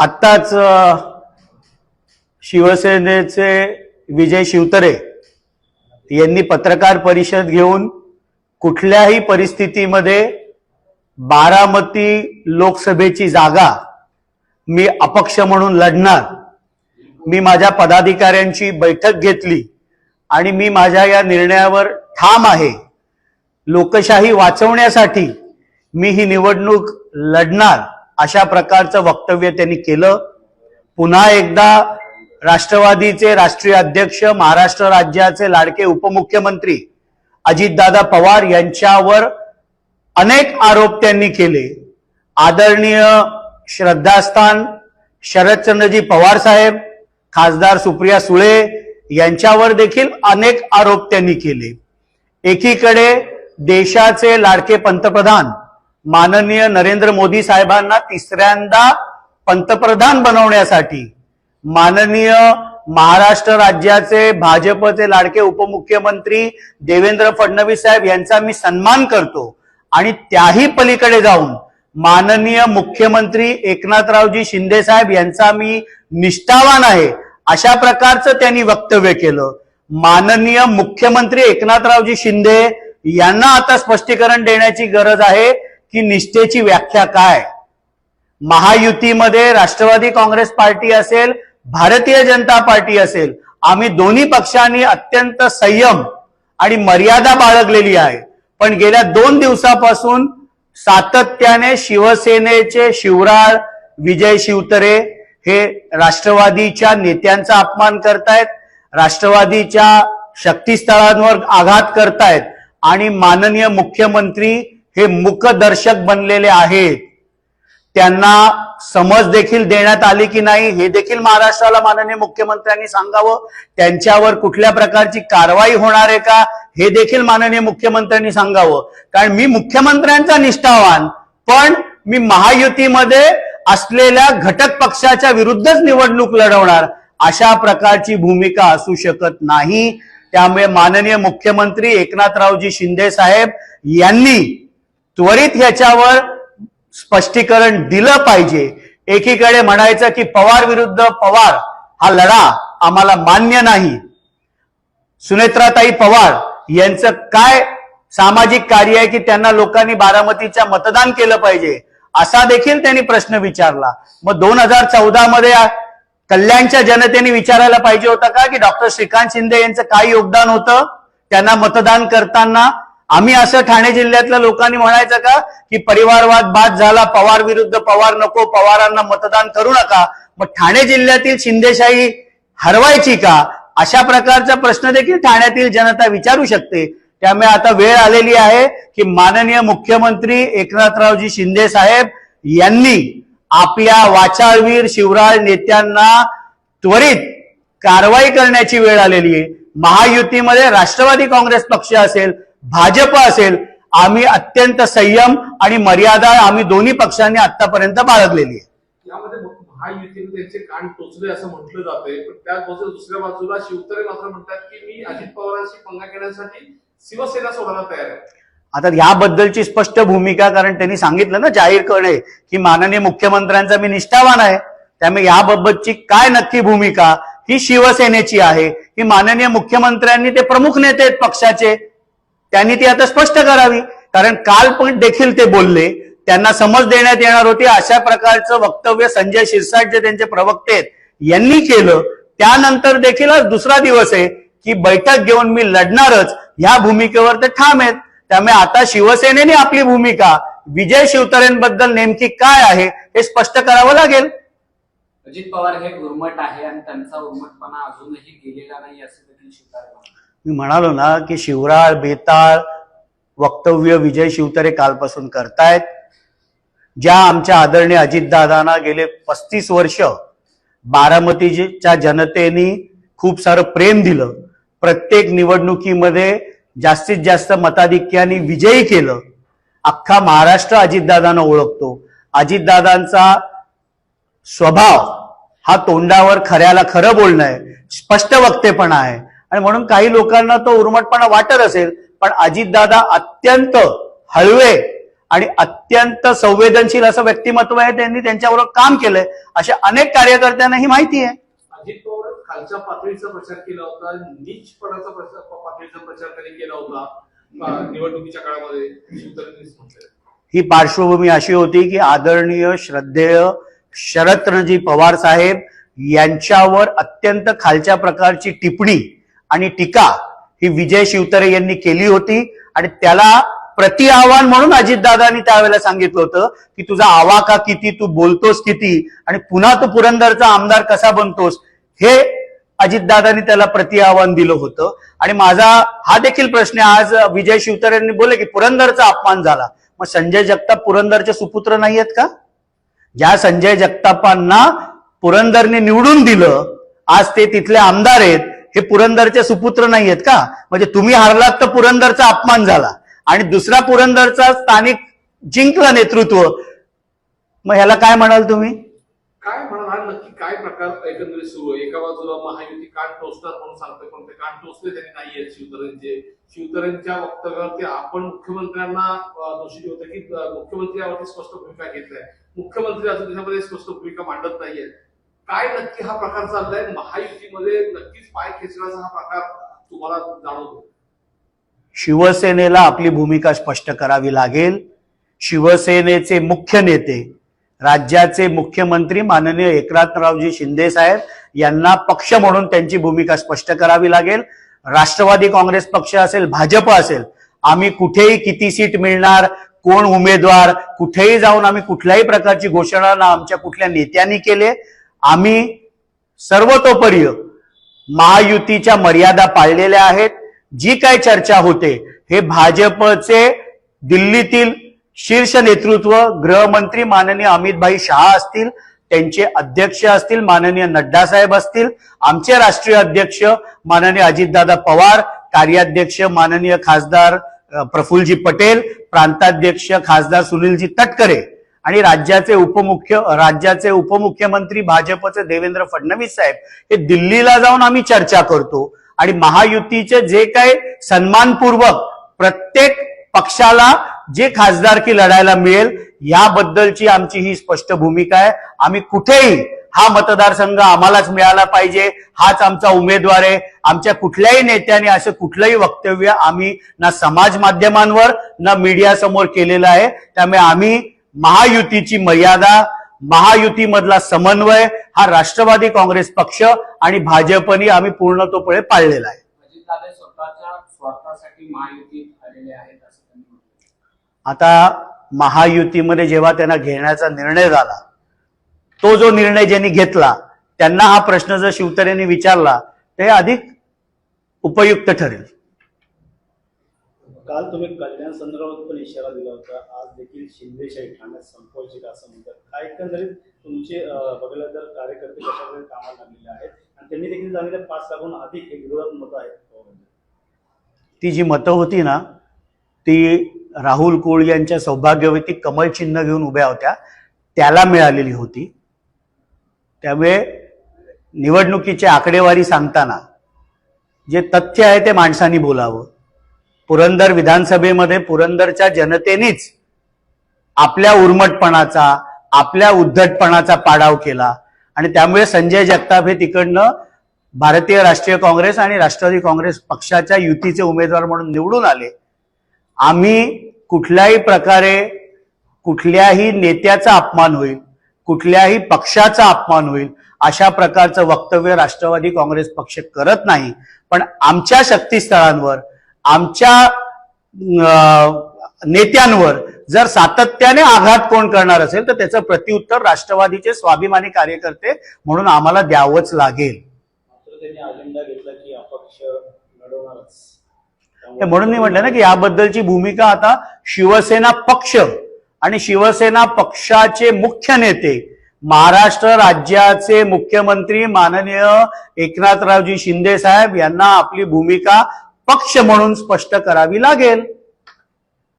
आत्ताच शिवसेनेचे विजय शिवतरे यांनी पत्रकार परिषद घेऊन कुठल्याही परिस्थितीमध्ये बारामती लोकसभेची जागा मी अपक्ष म्हणून लढणार. मी माझ्या पदाधिकाऱ्यांची बैठक घेतली आणि मी माझ्या या निर्णयावर ठाम आहे. लोकशाही वाचवण्यासाठी मी ही निवडणूक लढणार. अशा प्रकारचं वक्तव्य त्यांनी केलं. पुन्हा एकदा राष्ट्रवादीचे राष्ट्रीय अध्यक्ष महाराष्ट्र राज्याचे लाडके उपमुख्यमंत्री अजितदादा पवार यांच्यावर अनेक आरोप त्यांनी केले. आदरणीय श्रद्धास्थान शरदचंद्रजी पवार साहेब खासदार सुप्रिया सुळे यांच्यावर देखील अनेक आरोप त्यांनी केले. एकीकडे देशाचे लाडके पंतप्रधान माननीय नरेंद्र मोदी साहेबांना तिसऱ्यांदा पंतप्रधान बनवण्यासाठी माननीय महाराष्ट्र राज्याचे भाजपचे लाडके उपमुख्यमंत्री देवेंद्र फडणवीस साहेब यांचा मी सन्मान करतो. आणि त्याही पलीकडे जाऊन माननीय मुख्यमंत्री एकनाथरावजी शिंदे साहेब यांचा मी निष्ठावान आहे. अशा प्रकारचं त्यांनी वक्तव्य केलं. माननीय मुख्यमंत्री एकनाथरावजी शिंदे यांना आता स्पष्टीकरण देण्याची गरज आहे. की निष्ठेची व्याख्या काय? महायुतीमध्ये राष्ट्रवादी काँग्रेस पार्टी असेल भारतीय जनता पार्टी असेल आम्ही दोन्ही पक्षांनी अत्यंत संयम आणि मर्यादा बाळगलेली आहे. पण गेल्या दोन दिवसापासून सातत्याने शिवसेनेचे शिवराळ विजय शिवतरे हे राष्ट्रवादीच्या नेत्यांचा अपमान करतायत राष्ट्रवादीच्या शक्तीस्थळांवर आघात करतायत आणि माननीय मुख्यमंत्री हे मुखदर्शक बनलेले आहेत. त्यांना समज देखील देण्यात आली की नाही हे देखील महाराष्ट्राला माननीय मुख्यमंत्र्यांनी सांगावं. त्यांच्यावर कुठल्या प्रकारची कारवाई होणार आहे का हे देखील माननीय मुख्यमंत्र्यांनी सांगावं. कारण मी मुख्यमंत्र्यांचा निष्ठावान पण मी महायुतीमध्ये असलेल्या घटक पक्षाच्या विरुद्धच निवडणूक लढवणार अशा प्रकारची भूमिका असू शकत नाही. त्यामुळे माननीय मुख्यमंत्री एकनाथरावजी शिंदे साहेब यांनी त्वरित याच्यावर स्पष्टीकरण दिलं पाहिजे. एकीकडे म्हणायचं की पवार विरुद्ध पवार हा लढा आम्हाला मान्य नाही. सुनेत्राताई पवार यांचं काय सामाजिक कार्य आहे की त्यांना लोकांनी बारामतीच्या मतदान केलं पाहिजे? असा देखील त्यांनी प्रश्न विचारला. मग दोन हजार चौदा मध्ये कल्याणच्या जनतेने विचारायला पाहिजे होतं का की डॉक्टर श्रीकांत शिंदे यांचं काय योगदान होतं? त्यांना मतदान करताना आम्ही असं ठाणे जिल्ह्यातल्या लोकांनी म्हणायचं का की परिवारवाद बाद झाला पवार विरुद्ध पवार नको पवारांना मतदान करू नका. मग ठाणे जिल्ह्यातील शिंदेशाही हरवायची का? अशा प्रकारचा प्रश्न देखील ठाण्यातील जनता विचारू शकते. त्यामुळे आता वेळ आलेली आहे की माननीय मुख्यमंत्री एकनाथरावजी शिंदे साहेब यांनी आपल्या वाचाळवीर शिवराळ नेत्यांना त्वरित कारवाई करण्याची वेळ आलेली आहे. महायुतीमध्ये राष्ट्रवादी काँग्रेस पक्ष असेल भाजप असेल आम्ही अत्यंत संयम आणि मर्यादा आम्ही दोन्ही पक्षांनी आतापर्यंत बाळगलेली आहे. यामध्ये महायुतीने त्यांचे कान टोचले असं म्हटलं जातंय पण त्याच बाजूला दुसऱ्या बाजूला शिवतरे मात्र म्हणतात की मी अजित पवारांशी पंगा घेण्यासाठी शिवसेना सोडायला तयार आहे. आता याबद्दलची स्पष्ट भूमिका कारण त्यांनी सांगितलं ना जाहीरपणे की माननीय मुख्यमंत्र्यांचा मी निष्ठावान आहे. त्यामुळे याबाबतची काय नक्की भूमिका ही शिवसेनेची आहे. ही माननीय मुख्यमंत्र्यांनी ते प्रमुख नेते आहेत पक्षाचे. त्यांनी ती आता स्पष्ट करावी. कारण काल पण देखील ते बोलले. त्यांना समज देण्यात येणार होती. अशा प्रकारचं वक्तव्य संजय शिरसाट जे त्यांचे प्रवक्ते आहेत यांनी केलं. त्यानंतर देखील आज दुसरा दिवस आहे की बैठक घेऊन मी लढणारच. ह्या भूमिकेवर ते ठाम आहेत. त्यामुळे आता शिवसेनेने आपली भूमिका विजय शिवतरेंबद्दल नेमकी काय आहे हे स्पष्ट करावं लागेल. अजित पवार हे उर्मट आहे आणि त्यांचा उर्मटपणा अजूनही गेलेला नाही असं देखील स्वीकार मी म्हणालो ना की शिवराळ बेताळ वक्तव्य विजय शिवतरे कालपासून करतायत. ज्या आमच्या आदरणीय अजितदादांना गेले पस्तीस वर्ष बारामतीच्या जनतेने खूप सारं प्रेम दिलं. प्रत्येक निवडणुकीमध्ये जास्तीत जास्त मताधिक्याने विजयी केलं. अख्खा महाराष्ट्र अजितदादांना ओळखतो. अजितदादांचा स्वभाव हा तोंडावर खऱ्याला खरं बोलणं आहे. स्पष्ट वक्तेपणा आहे. आणि म्हणून काही लोकांना तो उर्मटपणा वाटत असेल पण अजितदादा अत्यंत हळवे आणि अत्यंत संवेदनशील असं व्यक्तिमत्व आहे त्यांनी त्यांच्याबरोबर काम केलंय. अशा अनेक कार्यकर्त्यांना ही माहिती आहे. अजित पवार खालच्या पातळीचा प्रचार केला होता नीचपणाचा प्रचार पातळीचा प्रचार त्यांनी केला होता निवडणुकीच्या काळामध्ये ही पार्श्वभूमी अशी होती की आदरणीय श्रद्धेय शरदजी पवार साहेब यांच्यावर अत्यंत खालच्या प्रकारची टिप्पणी आणि टीका ही विजय शिवतरे यांनी केली होती. आणि त्याला प्रति आव्हान म्हणून अजितदादांनी त्यावेळेला सांगितलं होतं की तुझा आवाका किती तू बोलतोस किती आणि पुन्हा तू पुरंदरचा आमदार कसा बनतोस हे अजितदादांनी त्याला प्रति आव्हान दिलं होतं. आणि माझा हा देखील प्रश्न आज विजय शिवतरे यांनी बोलले की पुरंदरचा अपमान झाला. मग संजय जगताप पुरंदरचे सुपुत्र नाही आहेत का? ज्या संजय जगतापांना पुरंदरने निवडून दिलं आज ते तिथले आमदार आहेत हे पुरंदरचे सुपुत्र नाही आहेत का? म्हणजे तुम्ही हारलात तर पुरंदरचा अपमान झाला. आणि दुसरा पुरंदरचा स्थानिक जिंकला नेतृत्व. मग ह्याला काय म्हणाल तुम्ही? काय म्हणाल नक्की? काय प्रकार एकंदरीत सुरू आहे? एका बाजूला महायुती कान टोचतात म्हणून सांगतोय पण ते कान टोचले त्यांनी नाहीये शिवतरेंचे शिवतरेंच्या वक्तव्यावरती आपण मुख्यमंत्र्यांना दोषी होतं की मुख्यमंत्री यावरती स्पष्ट भूमिका घेतलाय मुख्यमंत्री अजून त्याच्यामध्ये स्पष्ट भूमिका मांडत नाहीयेत. काय नक्की हा प्रकार चाललाय? महायुतीमध्ये नक्कीच पाय खेचण्याचा हा प्रकार तुम्हाला जाणवतो. शिवसेनेला आपली भूमिका स्पष्ट करावी लागेल. शिवसेनेचे मुख्य नेते राज्याचे मुख्यमंत्री माननीय एकनाथरावजी शिंदे साहेब यांना पक्ष म्हणून त्यांची भूमिका स्पष्ट करावी लागेल. राष्ट्रवादी काँग्रेस पक्ष असेल भाजप असेल आम्ही कुठेही किती सीट मिळणार कोण उमेदवार कुठेही जाऊन आम्ही कुठल्याही प्रकारची घोषणा ना आमच्या कुठल्या नेत्यांनी केले. आम्ही सर्वतोपरी महायुतीच्या मर्यादा पाळलेल्या आहेत. जी काय चर्चा होते हे भाजपचे दिल्लीतील शीर्ष नेतृत्व गृहमंत्री माननीय अमितभाई शहा असतील त्यांचे अध्यक्ष असतील माननीय नड्डा साहेब असतील आमचे राष्ट्रीय अध्यक्ष माननीय अजितदादा पवार कार्याध्यक्ष माननीय खासदार प्रफुलजी पटेल प्रांताध्यक्ष खासदार सुनीलजी तटकरे आणि राज्याचे उपमुख्य राज्याचे उपमुख्यमंत्री भाजपचे देवेंद्र फडणवीस साहेब हे दिल्लीला जाऊन आम्ही चर्चा करतो. आणि महायुतीचे जे काही सन्मानपूर्वक प्रत्येक पक्षाला जे खासदारकी लढायला मिळेल याबद्दलची आमची ही स्पष्ट भूमिका आहे. आम्ही कुठेही हा मतदारसंघ आम्हालाच मिळाला पाहिजे हाच आमचा उमेदवार आहे. आमच्या कुठल्याही नेत्याने असं कुठलंही वक्तव्य आम्ही ना समाज माध्यमांवर ना मीडियासमोर केलेलं आहे. त्यामुळे आम्ही महायुतीची मर्यादा महायुतीमधला समन्वय हा राष्ट्रवादी काँग्रेस पक्ष आणि भाजपनी आम्ही पूर्णतोपणे पाळलेला आहे. आता महायुतीमध्ये जेव्हा त्यांना घेण्याचा निर्णय झाला तो जो निर्णय ज्यांनी घेतला त्यांना हा प्रश्न जर शिवतरेंनी विचारला ते अधिक उपयुक्त ठरेल. काल तुम्ही कल्याण संदर्भात पण इशारा दिला होता. आज देखील शिंदेशाही ठाण्यात संपवायची का असं म्हणतात. काय एकंदरीत तुमचे बघायला तर कार्यकर्ते कशाप्रकारे कामाला लागलेले आहेत आणि त्यांनी देखील सांगितलं पाच लागून अधिक हे विरोधात मतं आहेत. ती जी मतं होती ना ती राहुल कोळ यांच्या सौभाग्यवती कमल चिन्ह घेऊन उभ्या होत्या. त्याला मिळालेली होती. त्यामुळे निवडणुकीची आकडेवारी सांगताना जे तथ्य आहे ते माणसांनी बोलावं. पुरंदर विधानसभेमध्ये पुरंदरच्या जनतेनेच आपल्या उर्मटपणाचा आपल्या उद्धटपणाचा पाडाव केला. आणि त्यामुळे संजय जगताप हे तिकडनं भारतीय राष्ट्रीय काँग्रेस आणि राष्ट्रवादी काँग्रेस पक्षाच्या युतीचे उमेदवार म्हणून निवडून आले. आम्ही कुठल्याही प्रकारे कुठल्याही नेत्याचा अपमान होईल कुठल्याही पक्षाचा अपमान होईल अशा प्रकारचं वक्तव्य राष्ट्रवादी काँग्रेस पक्ष करत नाही. पण आमच्या शक्तीस्थळांवर आमच्या नेत्यांवर जर सातत्याने आघात कोण करणार असेल तर त्याचं प्रत्युत्तर राष्ट्रवादीचे स्वाभिमानी कार्यकर्ते म्हणून आम्हाला द्यावंच लागेल. हे म्हणून मी म्हटलं ना की याबद्दलची भूमिका आता शिवसेना पक्ष आणि शिवसेना पक्षाचे मुख्य नेते महाराष्ट्र राज्याचे मुख्यमंत्री माननीय एकनाथरावजी शिंदे साहेब यांना आपली भूमिका पक्ष म्हणून स्पष्ट करावी लागेल.